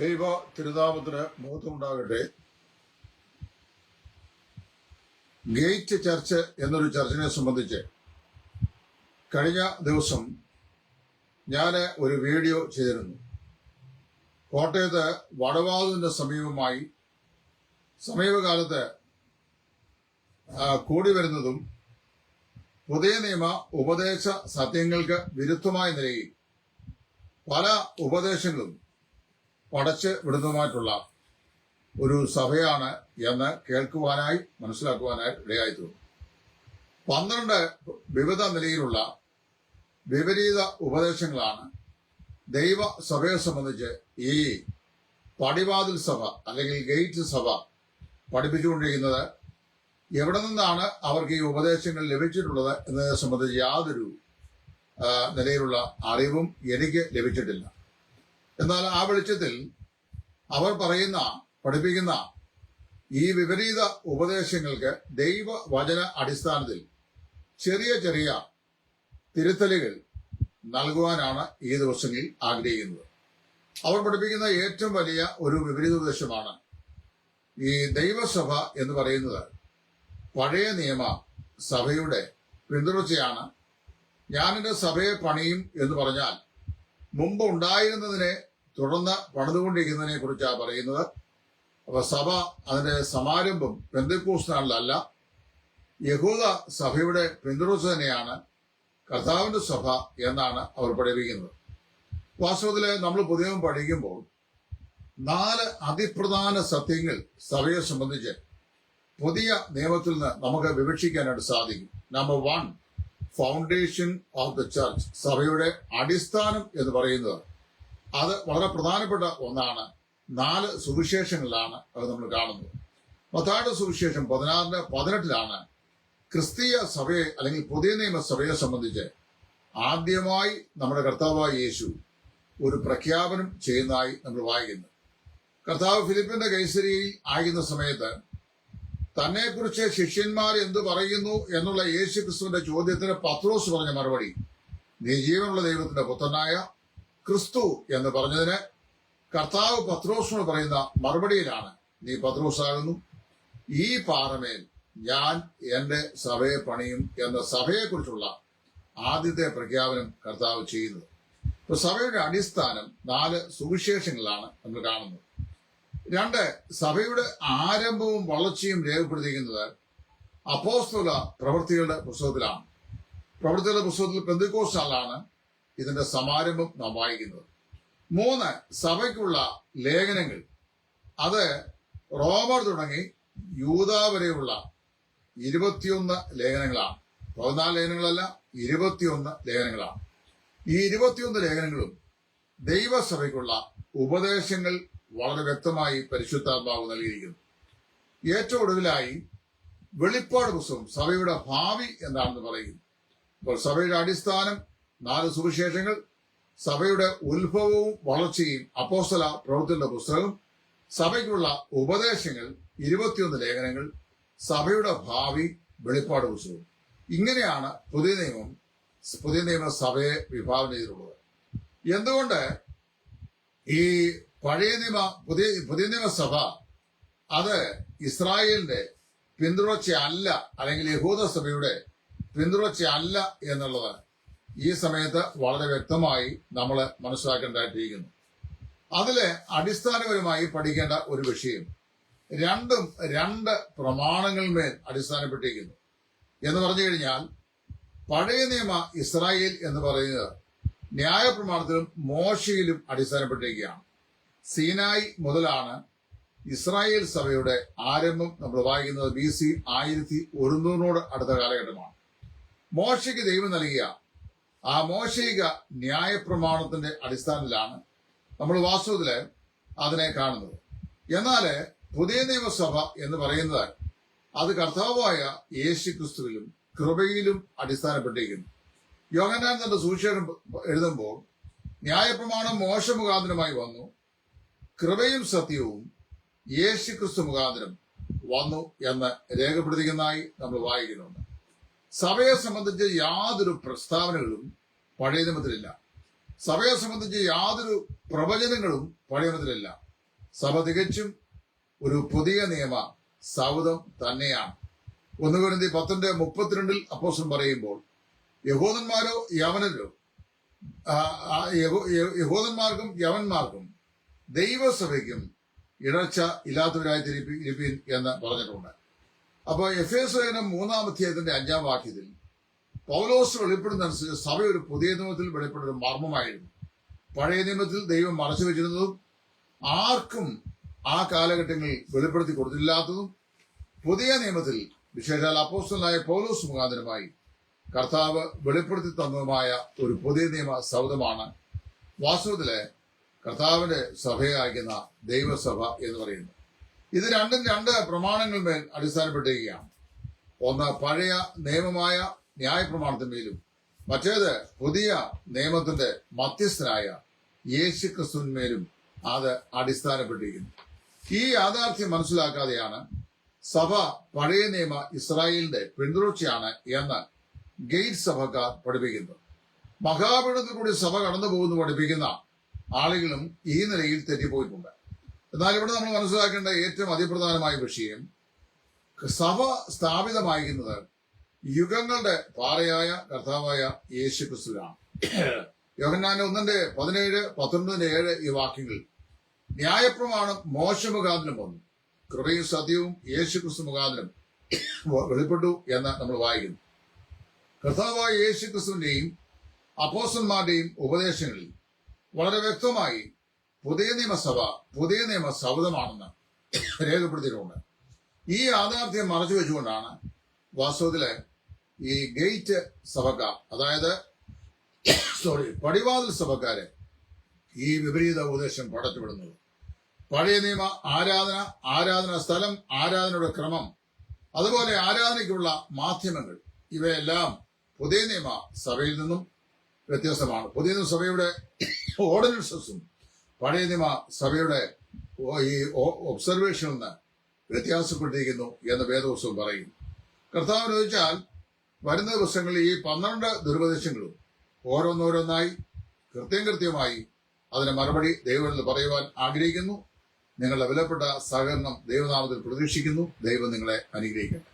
ദൈവ തിരുനാമത്തിന് മുഖത്തുണ്ടാകട്ടെ gate church എന്നൊരു ചർച്ചിനെ സംബന്ധിച്ച് കഴിഞ്ഞ ദിവസം ഞാൻ ഒരു വീഡിയോ ചെയ്തിരുന്നു. കോട്ടയത്ത് വടവാതിന്റെ സമീപമായി സമീപകാലത്ത് കൂടി വരുന്നതും പുതിയ നിയമ ഉപദേശ സത്യങ്ങൾക്ക് വിരുദ്ധമായ നിലയിൽ പല ഉപദേശങ്ങളും പടച്ച് വിടുന്നതുമായിട്ടുള്ള ഒരു സഭയാണ് എന്ന് കേൾക്കുവാനായി മനസ്സിലാക്കുവാനായി ഇടയായി തീർന്നു പന്ത്രണ്ട് വിവിധ നിലയിലുള്ള വിപരീത ഉപദേശങ്ങളാണ് ദൈവ സഭയെ സംബന്ധിച്ച് ഈ പടിവാതിൽ സഭ അല്ലെങ്കിൽ ഗേറ്റ് സഭ പഠിപ്പിച്ചുകൊണ്ടിരിക്കുന്നത്. എവിടെ നിന്നാണ് അവർക്ക് ഈ ഉപദേശങ്ങൾ ലഭിച്ചിട്ടുള്ളത് എന്നതിനെ സംബന്ധിച്ച് യാതൊരു നിലയിലുള്ള അറിവും എനിക്ക് ലഭിച്ചിട്ടില്ല. എന്നാൽ ആ വെളിച്ചത്തിൽ അവർ പറയുന്ന പഠിപ്പിക്കുന്ന ഈ വിപരീത ഉപദേശങ്ങൾക്ക് ദൈവ വചന അടിസ്ഥാനത്തിൽ ചെറിയ ചെറിയ തിരുത്തലുകൾ നൽകുവാനാണ് ഈ ദിവസങ്ങളിൽ ആഗ്രഹിക്കുന്നത്. അവർ പഠിപ്പിക്കുന്ന ഏറ്റവും വലിയ ഒരു വിപരീത ഉപദേശമാണ് ഈ ദൈവസഭ എന്ന് പറയുന്നത് പഴയ നിയമ സഭയുടെ പിന്തുടർച്ചയാണ്. ഞാനെന്റെ സഭയെ പണിയും എന്ന് പറഞ്ഞാൽ മുമ്പ് ഉണ്ടായിരുന്നതിനെ തുടർന്ന് പണിതുകൊണ്ടിരിക്കുന്നതിനെ കുറിച്ചാണ് പറയുന്നത്. അപ്പൊ സഭ അതിന്റെ സമാരംഭം പെന്തക്കോസ്താനിലല്ല യഹൂദ സഭയുടെ പിന്തുടർച്ച തന്നെയാണ് കർത്താവിന്റെ സഭ എന്നാണ് അവർ പഠിപ്പിക്കുന്നത്. വാസ്തവത്തിൽ നമ്മൾ പുതിയവും പഠിക്കുമ്പോൾ നാല് അതിപ്രധാന സത്യങ്ങൾ സഭയെ സംബന്ധിച്ച് പുതിയ നിയമത്തിൽ നിന്ന് നമുക്ക് വിവക്ഷിക്കാനായിട്ട് സാധിക്കും. Number one foundation of the church സഭയുടെ അടിസ്ഥാനം എന്ന് പറയുന്നത് അത് വളരെ പ്രധാനപ്പെട്ട ഒന്നാണ്. നാല് സുവിശേഷങ്ങളിലാണ് അത് നമ്മൾ കാണുന്നത്. മത്തായുടെ സുവിശേഷം പതിനാറിന് പതിനെട്ടിലാണ് ക്രിസ്തീയ സഭയെ അല്ലെങ്കിൽ പുതിയ നിയമ സഭയെ സംബന്ധിച്ച് ആദ്യമായി നമ്മുടെ കർത്താവായ യേശു ഒരു പ്രഖ്യാപനം ചെയ്യുന്നതായി നമ്മൾ വായിക്കുന്നു. കർത്താവ് ഫിലിപ്പിന്റെ കൈസരിയിൽ ആയിരുന്ന സമയത്ത് തന്നെക്കുറിച്ച് ശിഷ്യന്മാർ എന്ത് പറയുന്നു എന്നുള്ള യേശു ക്രിസ്തുവിന്റെ ചോദ്യത്തിന് പത്രോസ് പറഞ്ഞ മറുപടി നീ ജീവനുള്ള ദൈവത്തിന്റെ പുത്രനായ ക്രിസ്തു എന്ന് പറഞ്ഞതിന് കർത്താവ് പത്രോസിനോട് പറയുന്ന മറുപടിയിലാണ് നീ പത്രോസാകുന്നു. ഈ പാറമേൽ ഞാൻ എന്റെ സഭയെ പണിയും എന്ന സഭയെക്കുറിച്ചുള്ള ആദ്യത്തെ പ്രഖ്യാപനം കർത്താവ് ചെയ്യുന്നത്. സഭയുടെ അടിസ്ഥാനം നാല് സുവിശേഷങ്ങളാണ് നമ്മൾ കാണുന്നത്. രണ്ട് സഭയുടെ ആരംഭവും വളർച്ചയും രേഖപ്പെടുത്തിയിരിക്കുന്നത് അപ്പോസ്തല പ്രവൃത്തികളുടെ പുസ്തകത്തിലാണ്. പ്രവൃത്തികളുടെ പുസ്തകത്തിൽ പെന്തിക്കോസ്റ്റാലാണ് ഇതിന്റെ സമാരംഭം നാം വായിക്കുന്നത്. മൂന്ന് സഭയ്ക്കുള്ള ലേഖനങ്ങൾ. അത് റോമർ തുടങ്ങി യൂത വരെയുള്ള ഇരുപത്തിയൊന്ന് ലേഖനങ്ങളാണ്. പതിനാല് ലേഖനങ്ങളല്ല ഇരുപത്തിയൊന്ന് ലേഖനങ്ങളാണ്. ഈ ഇരുപത്തിയൊന്ന് ലേഖനങ്ങളും ദൈവസഭയ്ക്കുള്ള ഉപദേശങ്ങൾ വളരെ വ്യക്തമായി പരിശുദ്ധാത്മാവ് നൽകിയിരിക്കുന്നു. ഏറ്റവും ഒടുവിലായി വെളിപ്പാട് പുസ്തകം സഭയുടെ ഭാവി എന്താണെന്ന് പറയുന്നു. അപ്പോൾ സഭയുടെ അടിസ്ഥാനം നാല് സുവിശേഷങ്ങൾ സഭയുടെ ഉത്ഭവവും വളർച്ചയും അപ്പോസ്തല പ്രവൃത്തിയുടെ പുസ്തകം സഭയ്ക്കുള്ള ഉപദേശങ്ങൾ ഇരുപത്തിയൊന്ന് ലേഖനങ്ങൾ സഭയുടെ ഭാവി വെളിപ്പാട് പുസ്തകം ഇങ്ങനെയാണ് പുതിയ നിയമം പുതിയ നിയമ സഭയെ വിഭാവനം ചെയ്തിട്ടുള്ളത്. എന്തുകൊണ്ട് ഈ പഴയ നിയമ പുതിയ പുതിയ നിയമസഭ അത് ഇസ്രായേലിന്റെ പിന്തുടർച്ച അല്ല അല്ലെങ്കിൽ യഹൂദ സഭയുടെ പിന്തുടർച്ച അല്ല എന്നുള്ളത് ഈ സമയത്ത് വളരെ വ്യക്തമായി നമ്മൾ മനസ്സിലാക്കേണ്ടതായിട്ടിരിക്കുന്നു. അതിൽ അടിസ്ഥാനപരമായി പഠിക്കേണ്ട ഒരു വിഷയം രണ്ടും രണ്ട് പ്രമാണങ്ങളിന്മേൽ അടിസ്ഥാനപ്പെട്ടിരിക്കുന്നു. എന്ന് പറഞ്ഞു കഴിഞ്ഞാൽ പഴയ നിയമ ഇസ്രായേൽ എന്ന് പറയുന്നത് ന്യായപ്രമാണത്തിലും മോശയിലും അടിസ്ഥാനപ്പെട്ടിരിക്കുകയാണ്. സീനായി മുതലാണ് ഇസ്രായേൽ സഭയുടെ ആരംഭം നമ്മൾ വായിക്കുന്നത് ബി സി ആയിരത്തി ഒരുന്നൂറിനോട് അടുത്ത കാലഘട്ടമാണ്. മോശയ്ക്ക് ദൈവം നൽകിയ ആ മോശയിക ന്യായപ്രമാണത്തിന്റെ അടിസ്ഥാനത്തിലാണ് നമ്മൾ വാസ്തവത്തിൽ അതിനെ കാണുന്നത്. എന്നാൽ പുതിയ നിയമസഭ എന്ന് പറയുന്നത് അത് കർത്താവായ യേശു ക്രിസ്തുവിലും കൃപയിലും അടിസ്ഥാനപ്പെട്ടിരിക്കുന്നു. യോഹനാൻ തന്റെ എഴുതുമ്പോൾ ന്യായപ്രമാണം മോശ മുഖാന്തരമായി വന്നു. കൃപയും സത്യവും യേശു ക്രിസ്തു മുഖാന്തരം വന്നു എന്ന് രേഖപ്പെടുത്തിക്കുന്നതായി നമ്മൾ വായിക്കുന്നുണ്ട്. സഭയെ സംബന്ധിച്ച് യാതൊരു പ്രസ്താവനകളും പഴയ നിയമത്തിലില്ല. സഭയെ സംബന്ധിച്ച് യാതൊരു പ്രവചനങ്ങളും പഴയ നിയമത്തിലില്ല. സഭ തികച്ചും ഒരു പുതിയ നിയമ സൗദം തന്നെയാണ്. ഒന്ന് കുരുന്തി പത്തിന്റെ മുപ്പത്തിരണ്ടിൽ അപ്പോസം പറയുമ്പോൾ യഹൂദന്മാരോ യവനരോ യഹൂദന്മാർക്കും യവന്മാർക്കും ദൈവസഭയ്ക്കും ഇടർച്ച ഇല്ലാത്തവരായി തിരിപ്പിൻ എന്ന് പറഞ്ഞിട്ടുണ്ട്. അപ്പോൾ എഫ് എസ് ലേഖനം മൂന്നാം അധ്യായത്തിന്റെ അഞ്ചാം വാക്യത്തിൽ പൗലോസ് വെളിപ്പെടുന്നതനുസരിച്ച് സഭ ഒരു പുതിയ നിയമത്തിൽ വെളിപ്പെടുന്ന ഒരു മർമ്മമായിരുന്നു. പഴയ നിയമത്തിൽ ദൈവം മറച്ചു വെച്ചിരുന്നതും ആർക്കും ആ കാലഘട്ടങ്ങളിൽ വെളിപ്പെടുത്തി കൊടുത്തില്ലാത്തതും പുതിയ നിയമത്തിൽ വിശേഷാൽ അപ്പോസ്റ്റലായ പൗലോസ് മുഖാന്തരമായി കർത്താവ് വെളിപ്പെടുത്തി തന്നതുമായ ഒരു പുതിയ നിയമ സൗദമാണ് വാസ്തവത്തിലെ കർത്താവിന്റെ സഭയായിരിക്കുന്ന ദൈവസഭ എന്ന് പറയുന്നത് ഇത് രണ്ടും രണ്ട് പ്രമാണങ്ങളിന്മേൽ അടിസ്ഥാനപ്പെട്ടിരിക്കുകയാണ്. ഒന്ന് പഴയ നിയമമായ ന്യായപ്രമാണത്തിന്മേലും മറ്റേത് പുതിയ നിയമത്തിന്റെ മധ്യസ്ഥനായ യേശു ക്രിസ്തുവിന്മേലും അത് അടിസ്ഥാനപ്പെട്ടിരിക്കുന്നു. ഈ യാഥാർത്ഥ്യം മനസ്സിലാക്കാതെയാണ് സഭ പഴയ നിയമ ഇസ്രായേലിന്റെ പിന്തുടർച്ചയാണ് എന്ന് ഗെയ്റ്റ് സഭക്കാർ പഠിപ്പിക്കുന്നത്. മഹാപീഠത്തിൽ കൂടി സഭ കടന്നു പോകുന്നു പഠിപ്പിക്കുന്ന ആളുകളും ഈ നിലയിൽ തെറ്റിപ്പോയിട്ടുണ്ട്. എന്നാൽ ഇവിടെ നമ്മൾ മനസ്സിലാക്കേണ്ട ഏറ്റവും അതിപ്രധാനമായ വിഷയം സഭ സ്ഥാപിതമായിരിക്കുന്നത് യുഗങ്ങളുടെ പാറയായ കർത്താവായ യേശു ക്രിസ്തുവിനാണ് യോഹന്നാൻ ഒന്നിന്റെ പതിനേഴ് പത്തൊൻപതിന്റെ ഏഴ് ഈ വാക്യങ്ങൾ. ന്യായപ്രമാണം മോശ മുഖാന്തരം വന്നു. കൃപയും സത്യവും യേശു ക്രിസ്തു മുഖാന്തരം വെളിപ്പെട്ടു എന്ന് നമ്മൾ വായിക്കുന്നു. കർത്താവായ യേശു ക്രിസ്തുവിന്റെയും അപ്പോസന്മാരുടെയും ഉപദേശങ്ങളിൽ വളരെ വ്യക്തമായി പുതിയ നിയമസഭ പുതിയ നിയമ സൗദമാണെന്ന് രേഖപ്പെടുത്തിയിട്ടുണ്ട്. ഈ യാഥാർത്ഥ്യം മറച്ചു വെച്ചുകൊണ്ടാണ് വാസ്തവത്തിൽ ഈ ഗേറ്റ് സഭക്കാർ അതായത് സോറി പടിവാതിൽ സഭക്കാരെ ഈ വിപരീത ഉപദേശം പടച്ചുവിടുന്നത്. പഴയ നിയമ ആരാധന ആരാധന സ്ഥലം ആരാധനയുടെ ക്രമം അതുപോലെ ആരാധനയ്ക്കുള്ള മാധ്യമങ്ങൾ ഇവയെല്ലാം പുതിയ നിയമ സഭയിൽ നിന്നും വ്യത്യസ്തമാണ്. പുതിയ സഭയുടെ ഓർഡിനൻസസും പഴയ നിയമ സഭയുടെ ഈ ഒബ്സർവേഷനിൽ നിന്ന് വ്യത്യാസപ്പെട്ടിരിക്കുന്നു എന്ന് വേദോത്സവം പറയും. കർത്താവ് ചോദിച്ചാൽ വരുന്ന ദിവസങ്ങളിൽ ഈ പന്ത്രണ്ട് ദുരുപദേശങ്ങളും ഓരോന്നോരോന്നായി കൃത്യം കൃത്യമായി അതിന് മറുപടി ദൈവം പറയുവാൻ ആഗ്രഹിക്കുന്നു. നിങ്ങളുടെ വിലപ്പെട്ട സഹകരണം ദൈവനാമത്തിൽ പ്രതീക്ഷിക്കുന്നു. ദൈവം നിങ്ങളെ അനുഗ്രഹിക്കട്ടെ.